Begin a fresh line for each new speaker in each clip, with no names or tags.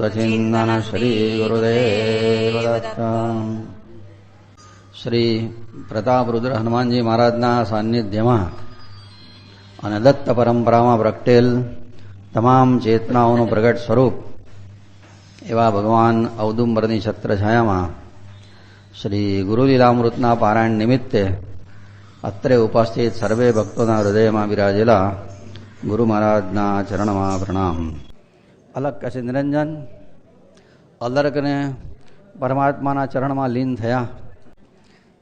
અવધૂતચિંતન શ્રી શ્રી પ્રતાપરુદ્ર હનુમાનજી મહારાજના સાનિધ્યમાં અને દત્ત પરંપરામાં પ્રગટેલ તમામ ચેતનાઓનું પ્રગટ સ્વરૂપ એવા ભગવાન ઔદુંબરની છત્રછાયામાં શ્રી ગુરુલીલામૃતના પારાયણ નિમિત્તે અત્રે ઉપસ્થિત સર્વે ભક્તોના હૃદયમાં બિરાજેલા ગુરુ મહારાજના ચરણમાં પ્રણામ. અલગ કહેશે નિરંજન અલર્કને પરમાત્માના ચરણમાં લીન થયા.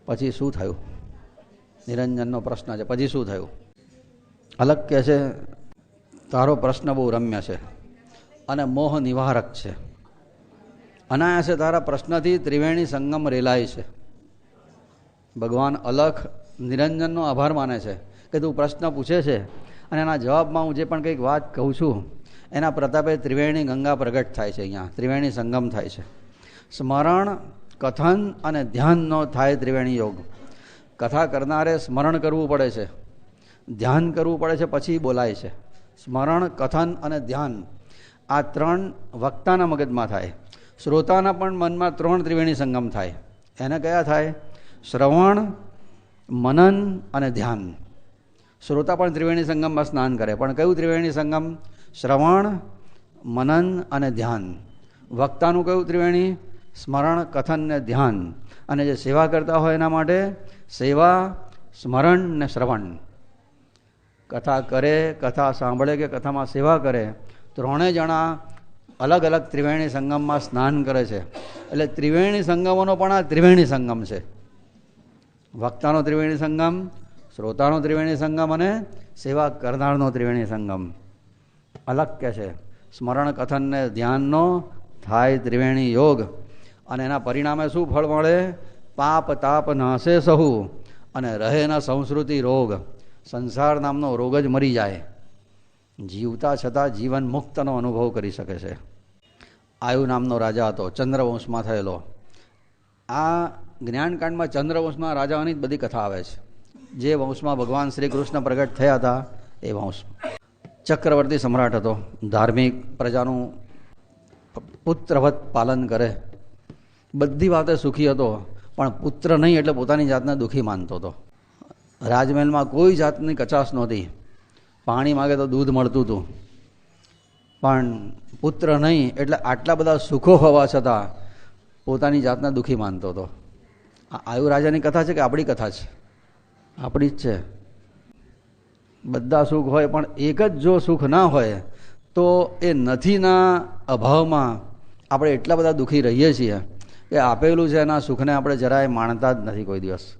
પછી શું થયું? નિરંજનનો પ્રશ્ન છે. પછી શું થયું? અલગ કહે છે, તારો પ્રશ્ન બહુ રમ્ય છે અને મોહ નિવારક છે. અનાયાસે તારા પ્રશ્નથી ત્રિવેણી સંગમ રેલાય છે. ભગવાન અલખ નિરંજનનો આભાર માને છે કે તું પ્રશ્ન પૂછે છે અને એના જવાબમાં હું જે પણ કંઈક વાત કહું છું એના પ્રતાપે ત્રિવેણી ગંગા પ્રગટ થાય છે અહીંયા. ત્રિવેણી સંગમ થાય છે. સ્મરણ, કથન અને ધ્યાનનો થાય ત્રિવેણી યોગ. કથા કરનારે સ્મરણ કરવું પડે છે. ધ્યાન કરવું પડે છે, પછી બોલાય છે. સ્મરણ, કથન અને ધ્યાન આ ત્રણ વક્તાના મગજમાં થાય. શ્રોતાના પણ મનમાં ત્રણ ત્રિવેણી સંગમ થાય. એને કયા થાય? શ્રવણ, મનન અને ધ્યાન. શ્રોતા પણ ત્રિવેણી સંગમમાં સ્નાન કરે. પણ કયું ત્રિવેણી સંગમ? શ્રવણ, મનન અને ધ્યાન. વક્તાનું કયું ત્રિવેણી? સ્મરણ, કથન ને ધ્યાન. અને જે સેવા કરતા હોય એના માટે સેવા, સ્મરણ ને શ્રવણ. કથા કરે, કથા સાંભળે કે કથામાં સેવા કરે ત્રણેય જણા અલગ અલગ ત્રિવેણી સંગમમાં સ્નાન કરે છે. એટલે ત્રિવેણી સંગમોનો પણ આ ત્રિવેણી સંગમ છે. વક્તાનો ત્રિવેણી સંગમ, શ્રોતાનો ત્રિવેણી સંગમ અને સેવા કરનારનો ત્રિવેણી સંગમ. અલગ કે છે. સ્મરણ કથનને ધ્યાનનો થાય ત્રિવેણી યોગ. અને એના પરિણામે શું ફળ મળે? પાપ તાપ નાશે સહુ અને રહે ના સંસ્કૃતિ રોગ. સંસાર નામનો રોગ જ મરી જાય. જીવતા છતાં જીવન મુક્તનો અનુભવ કરી શકે છે. આયુ નામનો રાજા હતો, ચંદ્રવંશમાં થયેલો. આ જ્ઞાનકાંડમાં ચંદ્રવંશમાં રાજાઓની જ બધી કથા આવે છે. જે વંશમાં ભગવાન શ્રી કૃષ્ણ પ્રગટ થયા હતા, એ વંશ. ચક્રવર્તી સમ્રાટ હતો. ધાર્મિક પ્રજાનું પુત્રવત પાલન કરે. બધી વાતે સુખી હતો, પણ પુત્ર નહીં એટલે પોતાની જાતને દુઃખી માનતો હતો. રાજમહેલમાં કોઈ જાતની કચાશ નહોતી. પાણી માગે તો દૂધ મળતું હતું. પણ પુત્ર નહીં એટલે આટલા બધા સુખો હોવા છતાં પોતાની જાતને દુઃખી માનતો હતો. આયુ રાજાની કથા છે કે આપણી કથા છે? આપણી જ છે. બધા સુખ હોય, પણ એક જ જો સુખ ના હોય, તો એ નથીના અભાવમાં આપણે એટલા બધા દુઃખી રહીએ છીએ કે આપેલું છે એના સુખને આપણે જરાય માણતા જ નથી કોઈ દિવસ.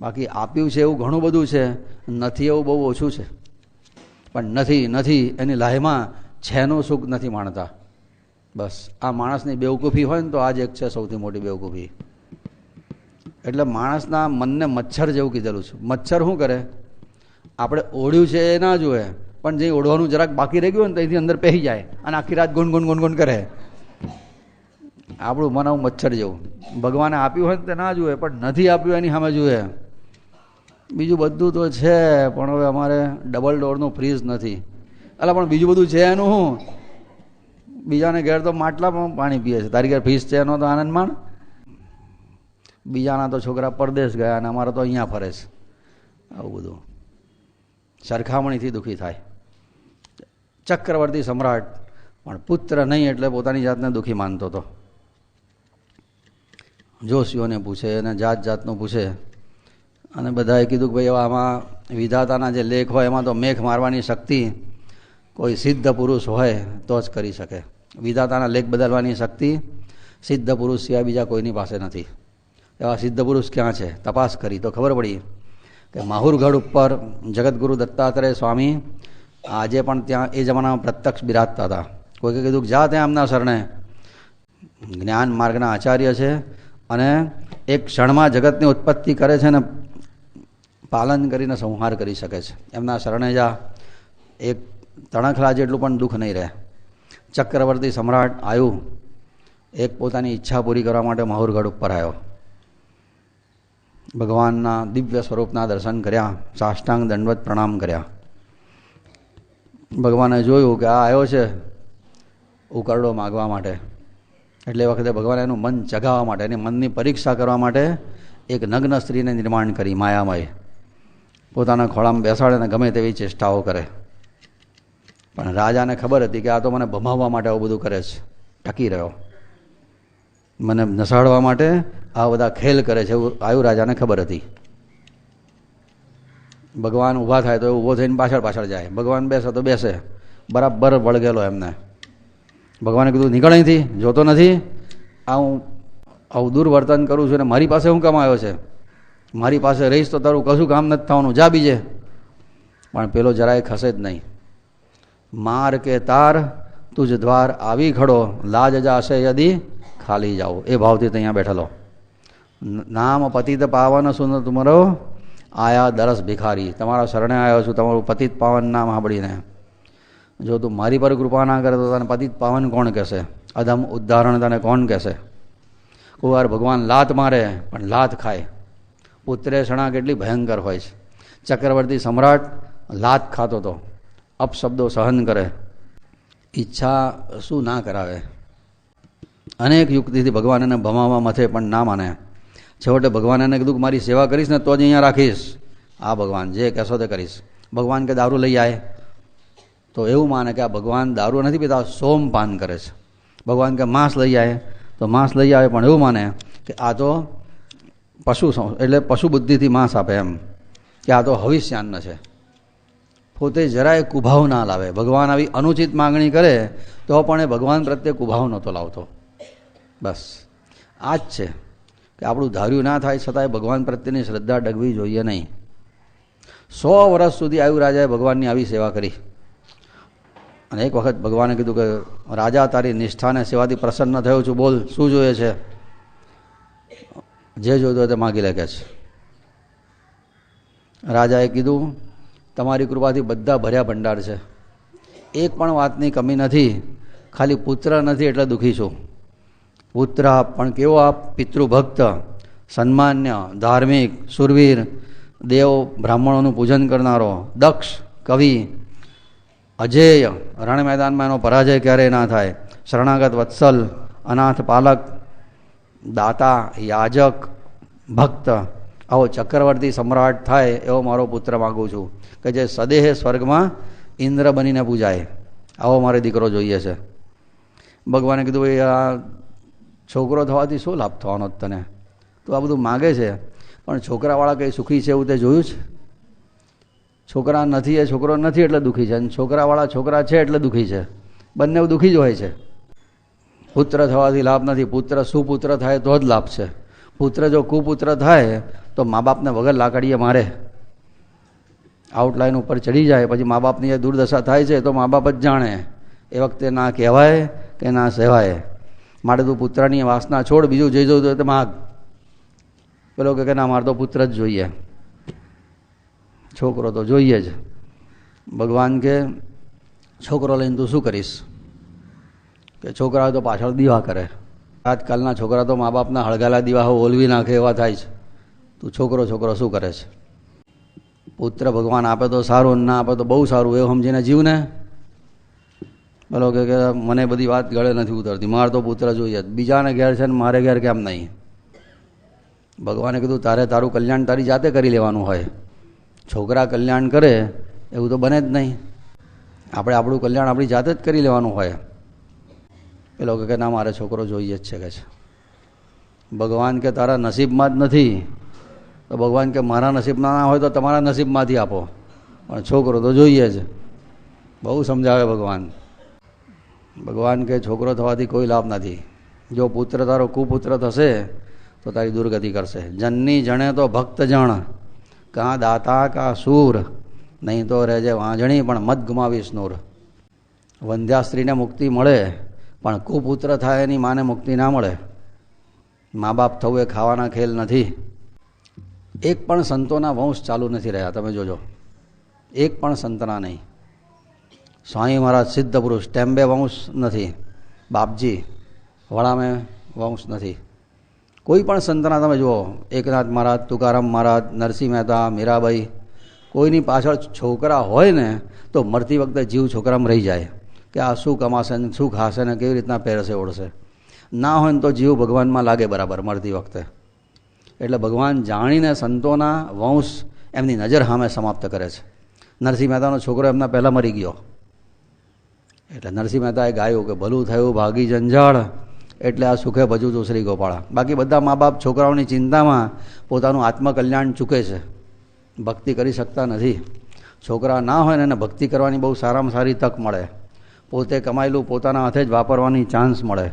બાકી આપ્યું છે એવું ઘણું બધું છે, નથી એવું બહુ ઓછું છે. પણ નથી નથી, એની લાહેમાં છેનું સુખ નથી માણતા. બસ, આ માણસની બેવકૂફી હોય ને તો આ જ એક છે સૌથી મોટી બેવકૂફી. એટલે માણસના મનને મચ્છર જેવું કીધેલું છે. મચ્છર શું કરે? આપણે ઓળ્યું છે એ ના જુએ, પણ જે ઓળવાનું જરાક બાકી રહી ગયું ને ત્યાંથી અંદર પહેરી જાય અને આખી રાત ગુણ ગુણ ગુણ ગુણ કરે. આપણું મન આવું મચ્છર જેવું. ભગવાને આપ્યું હોય ને તે ના જુએ, પણ નથી આપ્યું એની સામે જુએ. બીજું બધું તો છે, પણ હવે અમારે ડબલ ડોરનું ફ્રીજ નથી. એટલે પણ બીજું બધું છે એનું શું? બીજાને ઘેર તો માટલામાં પાણી પીએ છે. તારી ઘેર ફીસ છે એનો તો આનંદ માણ. બીજાના તો છોકરા પરદેશ ગયા અને અમારા તો અહીંયા ફરે છે. આવું બધું. સરખામણીથી દુઃખી થાય. ચક્રવર્તી સમ્રાટ, પણ પુત્ર નહીં એટલે પોતાની જાતને દુઃખી માનતો હતો. જોશીઓને પૂછે અને જાત જાતનું પૂછે. અને બધાએ કીધું કે ભાઈ આમાં વિધાતાના જે લેખ હોય, એમાં તો મેઘ મારવાની શક્તિ કોઈ સિદ્ધ પુરુષ હોય તો જ કરી શકે. વિધાતાના લેખ બદલવાની શક્તિ સિદ્ધ પુરુષ સિવાય બીજા કોઈની પાસે નથી. એવા સિદ્ધ પુરુષ ક્યાં છે? તપાસ કરી તો ખબર પડી કે માહુરગઢ ઉપર જગતગુરુ દત્તાત્રેય સ્વામી આજે પણ ત્યાં એ જમાનામાં પ્રત્યક્ષ બિરાજતા હતા. કોઈકે કીધું કે જા ત્યાં એમના શરણે. જ્ઞાન માર્ગના આચાર્ય છે અને એક ક્ષણમાં જગતની ઉત્પત્તિ કરે છે ને પાલન કરીને સંહાર કરી શકે છે. એમના શરણે જા. એક તણખલા જેટલું પણ દુઃખ નહીં રહે. ચક્રવર્તી સમ્રાટ આવ્યું એક પોતાની ઈચ્છા પૂરી કરવા માટે માહુરગઢ ઉપર આવ્યો. ભગવાનના દિવ્ય સ્વરૂપના દર્શન કર્યા, સાષ્ટાંગ દંડવત પ્રણામ કર્યા. ભગવાને જોયું કે આ આવ્યો છે ઉકરડો માગવા માટે. એટલે વખતે ભગવાન એનું મન ચગાવવા માટે, એની મનની પરીક્ષા કરવા માટે એક નગ્ન સ્ત્રીને નિર્માણ કરી, માયામય. પોતાના ખોળામાં બેસાડે અને ગમે તેવી ચેષ્ટાઓ કરે. પણ રાજાને ખબર હતી કે આ તો મને ભમાવવા માટે આવું બધું કરે છે. ટકી રહ્યો. મને નસાડવા માટે આ બધા ખેલ કરે છે. એવું આયુ રાજાને ખબર હતી. ભગવાન ઊભા થાય તો એ ઊભો થઈને પાછળ પાછળ જાય. ભગવાન બેસે તો બેસે. બરાબર વળગેલો એમને. ભગવાને કીધું, નીકળ અહીંથી. જોતો નથી. આ હું આવું દુર્વર્તન કરું છું અને મારી પાસે હું કમાયો છે? મારી પાસે રહીશ તો તારું કશું કામ નથી થવાનું. જા બીજે. પણ પેલો જરાય ખસે જ નહીં. માર કે તાર, તુજ દ્વાર આવી ખડો. લાજ જાશે યદી ખાલી જાઓ. એ ભાવથી ત્યાં બેઠેલો. નામ પતિત પાવન સુન તમારો આયા દરસ ભિખારી. તમારા શરણે આવ્યો છું. તમારું પતિત પાવન નામ સાંભળીને. જો તું મારી પર કૃપા ના કરે તો તને પતિત પાવન કોણ કહેશે? અધમ ઉદાહરણ તને કોણ કહેશે? કોઈ ભગવાન લાત મારે, પણ લાત ખાય. પુત્રેષણા કેટલી ભયંકર હોય છે. ચક્રવર્તી સમ્રાટ લાત ખાતો હતો અપશબ્દો સહન કરે. ઈચ્છા શું ના કરાવે? અનેક યુક્તિથી ભગવાન એને ભમાવા મથે પણ ના માને. છેવટે ભગવાન એને કીધું કે મારી સેવા કરીશ ને તો જ અહીંયા રાખીશ. આ ભગવાન જે કહેશો તે કરીશ. ભગવાન કે દારૂ લઈ આવે તો એવું માને કે આ ભગવાન દારૂ નથી પીતા સોમપાન કરે છે. ભગવાન કે માંસ લઈ આવે તો માંસ લઈ આવે પણ એવું માને કે આ તો પશુ એટલે પશુ બુદ્ધિથી માંસ આપે એમ. કે આ તો હવિષ્યાન્ન છે. પોતે જરાય કુભાવ ના લાવે. ભગવાન આવી અનુચિત માગણી કરે તો પણ એ ભગવાન પ્રત્યે કુભાવ નહોતો લાવતો. બસ. આ જ છે કે આપણું ધાર્યું ના થાય છતાંય ભગવાન પ્રત્યેની શ્રદ્ધા ડગવી જોઈએ નહીં. સો વર્ષ સુધી આયુ રાજાએ ભગવાનની આવી સેવા કરી. અને એક વખત ભગવાને કીધું કે, રાજા, તારી નિષ્ઠાને સેવાથી પ્રસન્ન થયો છું, બોલ, શું જોઈએ છે? જે જોઈતો તે માગી લે કે છે. રાજાએ કીધું, તમારી કૃપાથી બધા ભર્યા ભંડાર છે. એક પણ વાતની કમી નથી. ખાલી પુત્ર નથી એટલે દુઃખી છું. પુત્ર પણ કેવો આપ પિતૃભક્ત, સન્માન્ય, ધાર્મિક, સુરવીર, દેવ બ્રાહ્મણોનું પૂજન કરનારો, દક્ષ, કવિ, અજેય, રણ મેદાનમાં એનો પરાજય ક્યારેય ના થાય. શરણાગત વત્સલ, અનાથ પાલક, દાતા, યાજક, ભક્ત, આવો ચક્રવર્તી સમ્રાટ થાય એવો મારો પુત્ર માગું છું કે જે સદેહે સ્વર્ગમાં ઇન્દ્ર બનીને પૂજાય. આવો મારે દીકરો જોઈએ છે. ભગવાને કીધું ભાઈ આ છોકરો થવાથી શું લાભ થવાનો તને? તું આ બધું માગે છે, પણ છોકરાવાળા કંઈ સુખી છે એવું તે જોયું છે? છોકરા નથી એ છોકરો નથી એટલે દુઃખી છે, અને છોકરાવાળા છોકરા છે એટલે દુઃખી છે. બંને દુઃખી જ હોય છે. પુત્ર થવાથી લાભ નથી, પુત્ર સુપુત્ર થાય તો જ લાભ છે. પુત્ર જો કુપુત્ર થાય તો મા બાપને વગર લાકડીએ મારે. આઉટલાઈન ઉપર ચડી જાય, પછી મા બાપની જે દુર્દશા થાય છે તો મા બાપ જ જાણે. એ વખતે ના કહેવાય કે ના સહેવાય. માટે તું પુત્રની વાસના છોડ, બીજું જઈ જવું તો માગ. પેલો કે ના, મારે તો પુત્ર જ જોઈએ. છોકરો તો જોઈએ જ. ભગવાન કે, છોકરો લઈને તું શું કરીશ? કે છોકરા તો પાછળ દીવા કરે. આજકાલના છોકરા તો મા બાપના હળગાલા દીવાઓ ઓલવી નાખે એવા થાય છે. તું છોકરો છોકરો શું કરે છે? પુત્ર ભગવાન આપે તો સારું ના આપે તો બહુ સારું. એવું સમજીને જીવને બોલો કે મને બધી વાત ગળે નથી ઉતરતી. મારે તો પુત્ર જોઈએ બીજાને ઘેર છે ને મારે ઘેર કેમ નહીં? ભગવાને કીધું, તારે તારું કલ્યાણ તારી જાતે કરી લેવાનું હોય. છોકરા કલ્યાણ કરે, એવું તો બને જ નહીં. આપણે આપણું કલ્યાણ આપણી જાતે જ કરી લેવાનું હોય. પેલો કે, ના, મારે છોકરો જોઈએ જ છે. કે છે, ભગવાન કે તારા નસીબમાં જ નથી. તો ભગવાન કે મારા નસીબમાં ના હોય તો તમારા નસીબમાંથી આપો. પણ છોકરો તો જોઈએ જ. બહુ સમજાવે ભગવાન. ભગવાન કે છોકરો થવાથી કોઈ લાભ નથી. જો પુત્ર તારો કુપુત્ર થશે, તો તારી દુર્ગતિ કરશે. જનની જણે તો ભક્ત જણ કાં દાતા કા સૂર, નહીં તો રહેજે વાંજણી પણ મત ગુમાવીશ નૂર વંધ્યા સ્ત્રીને મુક્તિ મળે, પણ કુપુત્ર થાય એની માને મુક્તિ ના મળે. મા બાપ થવું એ ખાવાના ખેલ નથી. એક પણ સંતોના વંશ ચાલુ નથી રહ્યા, તમે જોજો. એક પણ સંતના નહીં. સ્વામી મહારાજ સિદ્ધ પુરુષ ટેમ્બે વંશ નથી. બાપજી, વડામે વંશ નથી. કોઈ પણ સંતના તમે જુઓ, એકનાથ મહારાજ, તુકારામ મહારાજ, નરસિંહ મહેતા, મીરાબાઈ, કોઈની પાછળ છોકરા હોય ને, તો મરતી વખતે જીવ છોકરામાં રહી જાય. કે આ શું કમાશે ને, શું ખાશે ને, કેવી રીતના પહેરશે, ઓળશે. ના હોય ને તો જીવ ભગવાનમાં લાગે બરાબર મરતી વખતે. એટલે ભગવાન જાણીને સંતોના વંશ એમની નજર સામે સમાપ્ત કરે છે. નરસિંહ મહેતાનો છોકરો એમના પહેલાં મરી ગયો. એટલે નરસિંહ મહેતાએ ગાયું કે ભલું થયું, ભાગી જંજાળ. એટલે આ સુખે ભજું તો શ્રી ગોપાળા. બાકી બધા મા બાપ છોકરાઓની ચિંતામાં પોતાનું આત્મકલ્યાણ ચૂકે છે. ભક્તિ કરી શકતા નથી. છોકરા ના હોય ને એને ભક્તિ કરવાની બહુ સારામાં સારી તક મળે. પોતે કમાયેલું પોતાના હાથે જ વાપરવાની ચાન્સ મળે.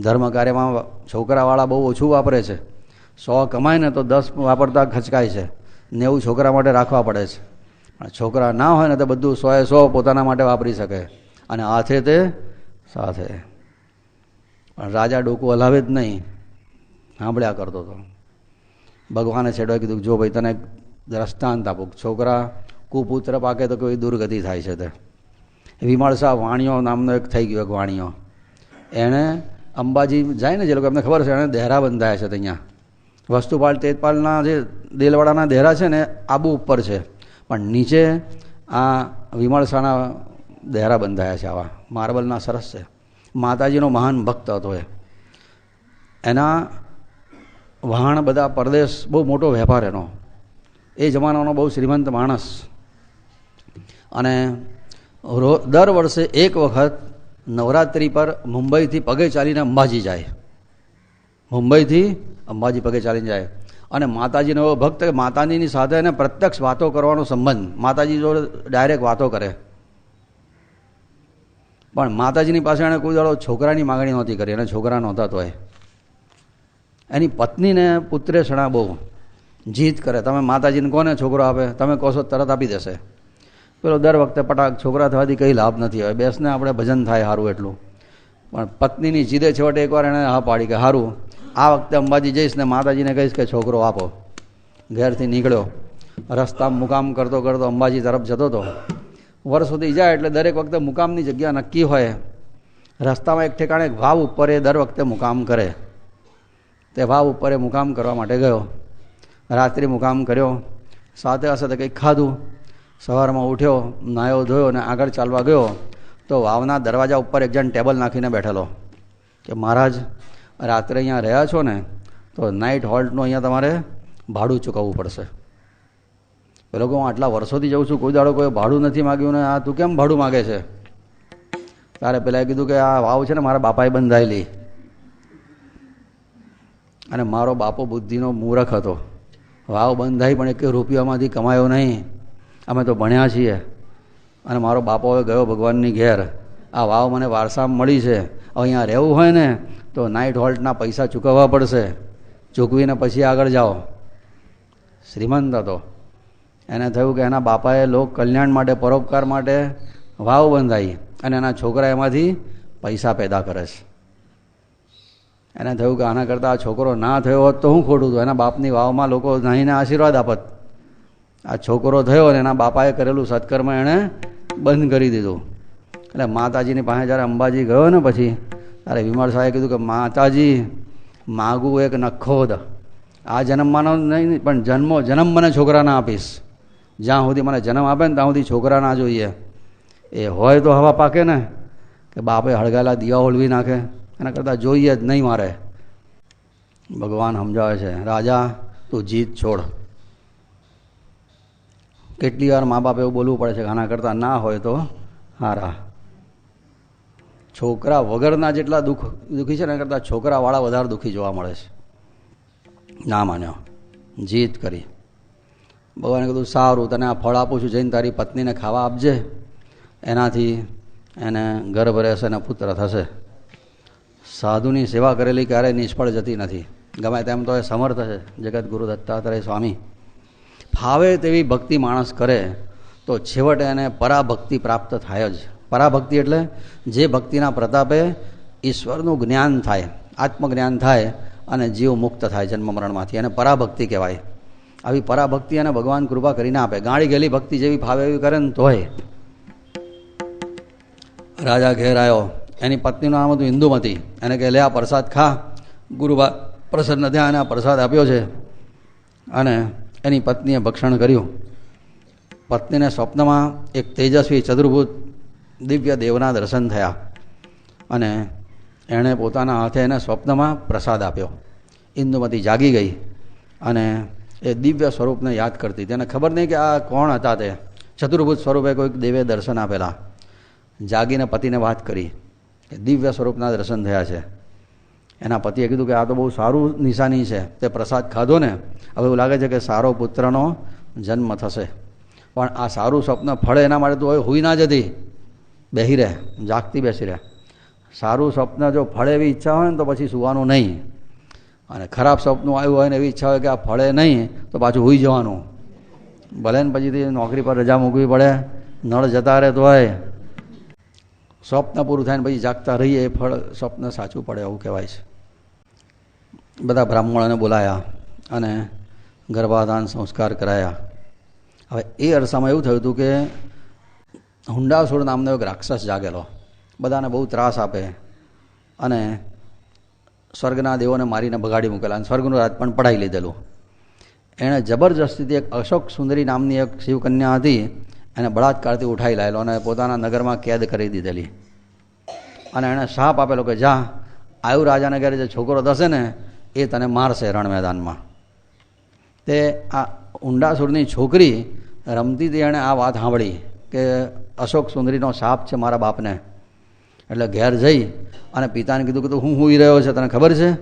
ધર્મ કાર્યમાં છોકરાવાળા બહુ ઓછું વાપરે છે. સો કમાય ને તો દસ વાપરતા ખચકાય છે. નેવું છોકરા માટે રાખવા પડે છે. છોકરા ના હોય ને તો બધું સોએ સો પોતાના માટે વાપરી શકે. અને હાથે તે સાથે. પણ રાજા ડોકું હલાવે જ નહીં. સાંભળ્યા કરતો હતો ભગવાને છેડવા કીધું જો ભાઈ તને દ્રષ્ટાંત આપું છોકરા કુપુત્ર પાકે તો કોઈ દુર્ગતિ થાય છે તે. વિમળ શાહ વાણિયો નામનો એક થઈ ગયો એક વાણિયો એણે અંબાજી જાય ને જે લોકો, એમને ખબર છે, એણે દહેરા બંધાયા છે ત્યાં વસ્તુપાલ, તેજપાલના જે દેલવાડાના દહેરા છે ને, આબુ ઉપર છે. પણ નીચે આ વિમળસાના દહેરા બંધાયા છે આવા. માર્બલના સરસ છે. માતાજીનો મહાન ભક્ત હતો એ. એના વહાણ બધા પરદેશ બહુ મોટો વેપાર એનો. એ જમાનાનો બહુ શ્રીમંત માણસ. અને દર વર્ષે એક વખત નવરાત્રિ પર મુંબઈથી પગે ચાલીને અંબાજી જાય. મુંબઈથી અંબાજી પગે ચાલીને જાય. અને માતાજીનો એવો ભક્ત માતાજીની સાથે એને પ્રત્યક્ષ વાતો કરવાનો સંબંધ. માતાજી જોડે ડાયરેક્ટ વાતો કરે. પણ માતાજીની પાસે એણે કોઈ દાડો છોકરાની માગણી નહોતી કરી. એને છોકરા નહોતા તોય. એની પત્નીને પુત્રે શણા બહુ જીત કરે. તમે માતાજીને કોને છોકરો આપે? તમે કહો તરત આપી દેશે. પેલો દર વખતે પટાક છોકરા થવાથી કંઈ લાભ નથી હવે બેસને આપણે ભજન થાય સારું એટલું. પણ પત્નીની જીદે છેવટે એકવાર એણે હા પાડી કે સારું આ વખતે અંબાજી જઈશ ને માતાજીને કહીશ કે છોકરો આપો. ઘેરથી નીકળ્યો. રસ્તામાં મુકામ કરતો કરતો અંબાજી તરફ જતો હતો. વર્ષ સુધી જાય એટલે દરેક વખતે મુકામની જગ્યા નક્કી હોય. રસ્તામાં એક ઠેકાણે ભાવ ઉપર એ દર વખતે મુકામ કરે. તે વાવ ઉપર એ મુકામ કરવા માટે ગયો. રાત્રિ મુકામ કર્યો. સાથે સાથે કંઈક ખાધું. સવારમાં ઉઠ્યો, નાયો ધોયો અને આગળ ચાલવા ગયો. તો વાવના દરવાજા ઉપર એક જણ ટેબલ નાખીને બેઠેલો કે મહારાજ રાત્રે અહીંયા રહ્યા છો ને, તો નાઇટ હોલ્ટનું અહીંયા તમારે ભાડું ચૂકવવું પડશે. પેલો કે હું આટલા વર્ષોથી જઉં છું, કોઈ દાડો કોઈ ભાડું નથી માગ્યું ને, આ તું કેમ ભાડું માગે છે? તારે પેલા કીધું કે આ વાવ છે ને, મારા બાપાએ બંધાયેલી. અને મારો બાપો બુદ્ધિનો મૂરખ હતો. વાવ બંધાઈ પણ એક રૂપિયામાંથી કમાયો નહીં. અમે તો ભણ્યા છીએ. અને મારો બાપો હવે ગયો ભગવાનની ઘેર. આ વાવ મને વારસામાં મળી છે. અહીંયા રહેવું હોય ને, તો નાઇટ હોલ્ટના પૈસા ચૂકવવા પડશે. ચૂકવીને પછી આગળ જાઓ. શ્રીમંત હતો. એને થયું કે એના બાપાએ લોક કલ્યાણ માટે, પરોપકાર માટે વાવ બંધાઈ અને એના છોકરા એમાંથી પૈસા પેદા કરે છે. એને થયું કે આના કરતાં આ છોકરો ના થયો હોત તો હું ખોટું હતું. એના બાપની વાવમાં લોકો નાહીને આશીર્વાદ આપત. આ છોકરો થયો અને એના બાપાએ કરેલું સત્કર્મ એણે બંધ કરી દીધું. એટલે માતાજીની પાસે જ્યારે અંબાજી ગયો ને પછી, ત્યારે વિમળ સાહેબે કીધું કે માતાજી, માગું એક નખોદ. આ જન્મમાંનો નહીં, પણ જન્મો, જન્મ મને છોકરાના આપીશ. જ્યાં સુધી મને જન્મ આપે ને ત્યાં સુધી છોકરા ના જોઈએ. એ હોય તો હવા પાકે ને, કે બાપે હળગાયેલા દીવા હોળવી નાખે, એના કરતાં જોઈએ જ નહીં મારે. ભગવાન સમજાવે છે, રાજા, તું જીત છોડ. કેટલી વાર મા બાપ એવું બોલવું પડે છે આના કરતાં ના હોય તો હારા. છોકરા વગરના જેટલા દુઃખ દુઃખી છે ને કરતાં છોકરાવાળા વધારે દુઃખી જોવા મળે છે. ના માન્યો. જીત કરી. ભગવાને કીધું, સારું, તને આ ફળ આપું છું, જઈને તારી પત્નીને ખાવા આપજે. એનાથી એને ગર્ભ રહેશે અને પુત્ર થશે. સાધુની સેવા કરેલી ક્યારેય નિષ્ફળ જતી નથી. ગમે તેમ તો એ સમર્થ છે. જગત ગુરુ દત્તાત્રેય સ્વામી. ફાવે તેવી ભક્તિ માણસ કરે, તો છેવટે એને પરાભક્તિ પ્રાપ્ત થાય જ. પરાભક્તિ એટલે જે ભક્તિના પ્રતાપે ઈશ્વરનું જ્ઞાન થાય, આત્મજ્ઞાન થાય અને જીવ મુક્ત થાય જન્મ મરણમાંથી એને પરાભક્તિ કહેવાય. આવી પરાભક્તિ અને ભગવાન કૃપા કરીને આપે. ગાળી ગયેલી ભક્તિ જેવી ફાવે એવી કરે ને તોય. રાજા ઘેર આવ્યો એની પત્નીનું નામ હતું ઇન્દુમતી એને કહે, લે આ પ્રસાદ ખા. ગુરુબા, પ્રસન્ન થયા અને આ પ્રસાદ આપ્યો છે. અને એની પત્નીએ ભક્ષણ કર્યું. પત્નીને સ્વપ્નમાં એક તેજસ્વી ચતુર્ભુજ દિવ્ય દેવના દર્શન થયા. અને એણે પોતાના હાથે એને સ્વપ્નમાં પ્રસાદ આપ્યો. ઇન્દુમતી જાગી ગઈ અને એ દિવ્ય સ્વરૂપને યાદ કરતી. તેને ખબર નહીં કે આ કોણ હતા તે. ચતુર્ભુજ સ્વરૂપે કોઈક દેવે દર્શન આપેલા. જાગીને પતિને વાત કરી કે દિવ્ય સ્વરૂપના દર્શન થયા છે. એના પતિએ કીધું કે આ તો બહુ સારું નિશાની છે. તે પ્રસાદ ખાધો ને. હવે એવું લાગે છે કે સારો પુત્રનો જન્મ થશે. પણ આ સારું સ્વપ્ન ફળે એના માટે તો હવે હુઈ ના જતી. બેહી રહે, જાગતી બેસી રહે. સારું સ્વપ્ન જો ફળે એવી ઈચ્છા હોય ને તો પછી સુવાનું નહીં. અને ખરાબ સ્વપ્ન આવ્યું હોય ને એવી ઈચ્છા હોય કે આ ફળે નહીં, તો પાછું હોઈ જવાનું. ભલે ને પછીથી નોકરી પર રજા મૂકવી પડે, નળ જતા રહે તો હોય. સ્વપ્ન પૂરું થાય ને પછી જાગતા રહીએ, એ ફળ, સ્વપ્ન સાચું પડે એવું કહેવાય છે. બધા બ્રાહ્મણોને બોલાયા અને ગર્ભાધાન સંસ્કાર કરાયા. હવે એ અરસામાં એવું થયું હતું કે હુંડાસુર નામનો એક રાક્ષસ જાગેલો. બધાને બહુ ત્રાસ આપે અને સ્વર્ગના દેવોને મારીને બગાડી મૂકેલા અને સ્વર્ગનું રાજ પણ પડાવી લીધેલું. એણે જબરજસ્તીથી એક અશોક સુંદરી નામની એક શિવકન્યા હતી, એને બળાત્કારથી ઉઠાવી લાવેલો અને પોતાના નગરમાં કેદ કરી દીધેલી. અને એણે શાપ આપેલો કે, જા, આયુ રાજાને ઘરે જે છોકરો થશે ને, એ તને મારશે રણ મેદાનમાં તે આ ઊંડાસુરની છોકરી રમતી હતી એણે આ વાત સાંભળી. કે અશોક સુંદરીનો શાપ છે મારા બાપને. એટલે ઘેર જઈ અને પિતાને કીધું કે તું હું હુઈ રહ્યો છે, તને ખબર છે?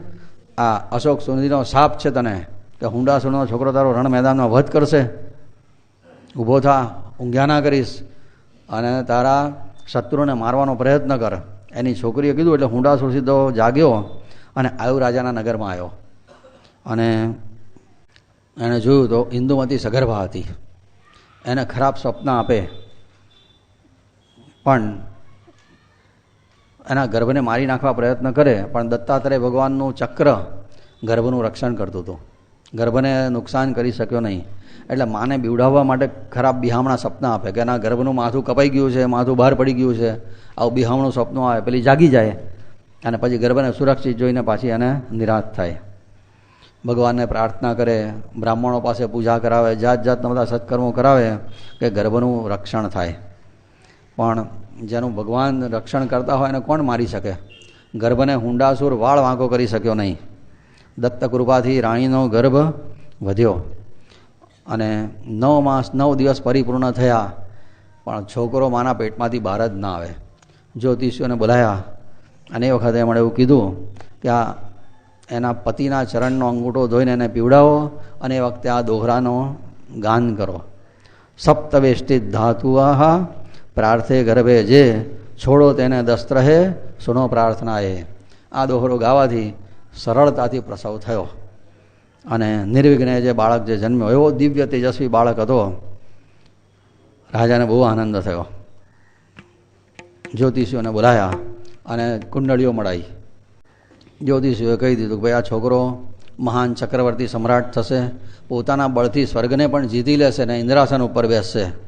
આ અશોક સુંદરીનો શાપ છે તને. કે હુંડાસુરનો છોકરો તારો રણ મેદાનમાં વધ કરશે. ઊભો થા ઊંઘ્યા ના કરીશ અને તારા શત્રુને મારવાનો પ્રયત્ન કર. એની છોકરીએ કીધું એટલે હુંડાસુર સીધો જાગ્યો અને આયુ રાજાના નગરમાં આવ્યો. અને એણે જોયું તો ઇન્દુમતી સગર્ભા હતી. એને ખરાબ સ્વપ્ન આપે. પણ એના ગર્ભને મારી નાખવા પ્રયત્ન કરે, પણ દત્તાત્રેય ભગવાનનું ચક્ર ગર્ભનું રક્ષણ કરતું હતું. ગર્ભને નુકસાન કરી શક્યો નહીં. એટલે માને બીવડાવવા માટે ખરાબ બિહામણા સપના આપે કે એના ગર્ભનું માથું કપાઈ ગયું છે, માથું બહાર પડી ગયું છે. આવું બિહામણું સપનું આવે, પેલી જાગી જાય અને પછી ગર્ભને સુરક્ષિત જોઈને પાછી એને નિરાશ થાય. ભગવાનને પ્રાર્થના કરે, બ્રાહ્મણો પાસે પૂજા કરાવે જાત જાતના બધા સત્કર્મો કરાવે કે ગર્ભનું રક્ષણ થાય. પણ જેનું ભગવાન રક્ષણ કરતા હોય એને કોણ મારી શકે? ગર્ભને હુંડાસુર વાળ વાંકો કરી શક્યો નહીં. દત્તકૃપાથી રાણીનો ગર્ભ વધ્યો. અને નવ માસ, નવ દિવસ પરિપૂર્ણ થયા. પણ છોકરો માના પેટમાંથી બહાર જ ના આવે. જ્યોતિષીઓને બોલાયા. અને એ વખતે એમણે એવું કીધું કે આ એના પતિના ચરણનો અંગૂઠો ધોઈને એને પીવડાવો અને એ વખતે આ દોહરાનો ગાન કરો. સપ્તવેષ્ટિત ધાતુઆ પ્રાર્થે ગર્ભે જે, છોડો તેને દસ્ત્રહે સુનો પ્રાર્થના એ. આ દોહરો ગાવાથી સરળતાથી પ્રસવ થયો. અને નિર્વિઘ્ને જે બાળક જે જન્મ્યો, એવો દિવ્ય તેજસ્વી બાળક હતો, રાજાને બહુ આનંદ થયો. જ્યોતિષીઓને બોલાયા અને કુંડળીઓ મળાઈ. જ્યોતિષીઓએ કહી દીધું કે ભાઈ, આ છોકરો મહાન ચક્રવર્તી સમ્રાટ થશે, પોતાના બળથી સ્વર્ગને પણ જીતી લેશે ને ઇન્દ્રાસન ઉપર બેસશે.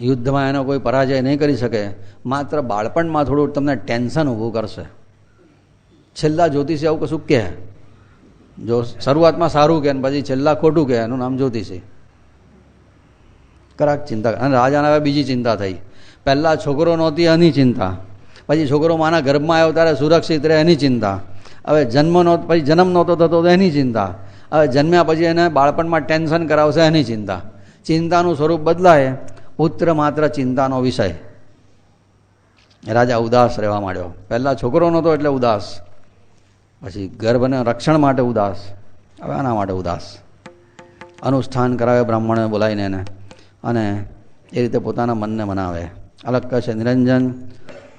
યુદ્ધમાં એનો કોઈ પરાજય નહીં કરી શકે. માત્ર બાળપણમાં થોડું તમને ટેન્શન ઊભું કરશે. છેલ્લા જ્યોતિષી આવું કશું કહે? જો શરૂઆતમાં સારું કહે ને પછી છેલ્લા ખોટું કહે, એનું નામ જ્યોતિષી. કરાક ચિંતા અને રાજાને હવે બીજી ચિંતા થઈ. પહેલાં છોકરો નહોતી, એની ચિંતા. પછી છોકરો માના ગર્ભમાં આવ્યો ત્યારે સુરક્ષિત રહે, એની ચિંતા. હવે જન્મ નહોતો પછી જન્મ નહોતો થતો તો એની ચિંતા. હવે જન્મ્યા પછી એને બાળપણમાં ટેન્શન કરાવશે, એની ચિંતા. ચિંતાનું સ્વરૂપ બદલાય. પુત્ર માત્ર ચિંતાનો વિષય. રાજા ઉદાસ રહેવા માંડ્યો. પહેલાં છોકરો નહોતો એટલે ઉદાસ. પછી ગર્ભને રક્ષણ માટે ઉદાસ. હવે આના માટે ઉદાસ. અનુષ્ઠાન કરાવે બ્રાહ્મણે બોલાવીને એને. અને એ રીતે પોતાના મનને મનાવે. અલગ કહે નિરંજન,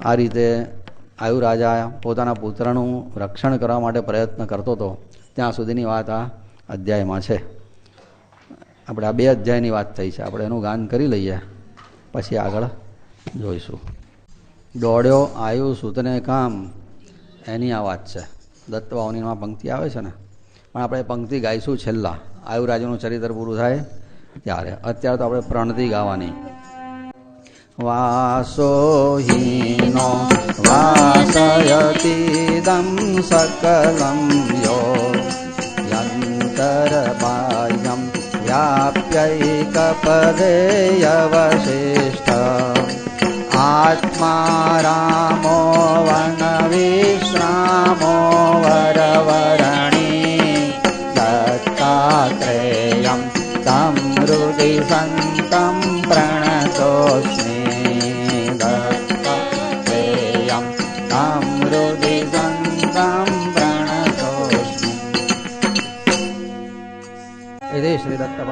આ રીતે આયુ રાજા પોતાના પુત્રનું રક્ષણ કરવા માટે પ્રયત્ન કરતો હતો ત્યાં સુધીની વાત આ અધ્યાયમાં છે. આપણે આ બે અધ્યાયની વાત થઈ છે. આપણે એનું ગાન કરી લઈએ. પછી આગળ જોઈશું. દોડ્યો આયુ સૂતને કામ. એની આ વાત છે. દત્તવાવનીમાં પંક્તિ આવે છે ને? પણ આપણે પંક્તિ ગાઈશું છેલ્લા. આયુરાજનું ચરિત્ર પૂરું થાય ત્યારે. અત્યારે તો આપણે પ્રણતિ ગાવાની. વાસોહીનો વાસયતીદમ સકલમ યો યંતરબાહ્યમ चाप्यैकपदे अवशिष्ट आत्मा रामो वनविश्रामो वर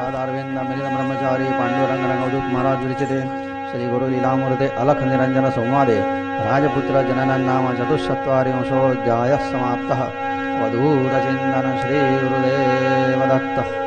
પાદ અરવિંદ મિલિત બ્રહ્મચારી પાંડુરંગ રંગવદૂત મહારાજ વિરચિતે શ્રી ગુરુ લીલામૂર્તે અલખ નિરંજન સંવાદે રાજપુત્ર જનનન નામ ચતુઃચત્વારિંશોધ્યાય સમાપ્ત. અવધૂતચિંતન શ્રી ગુરુદેવ દત્ત.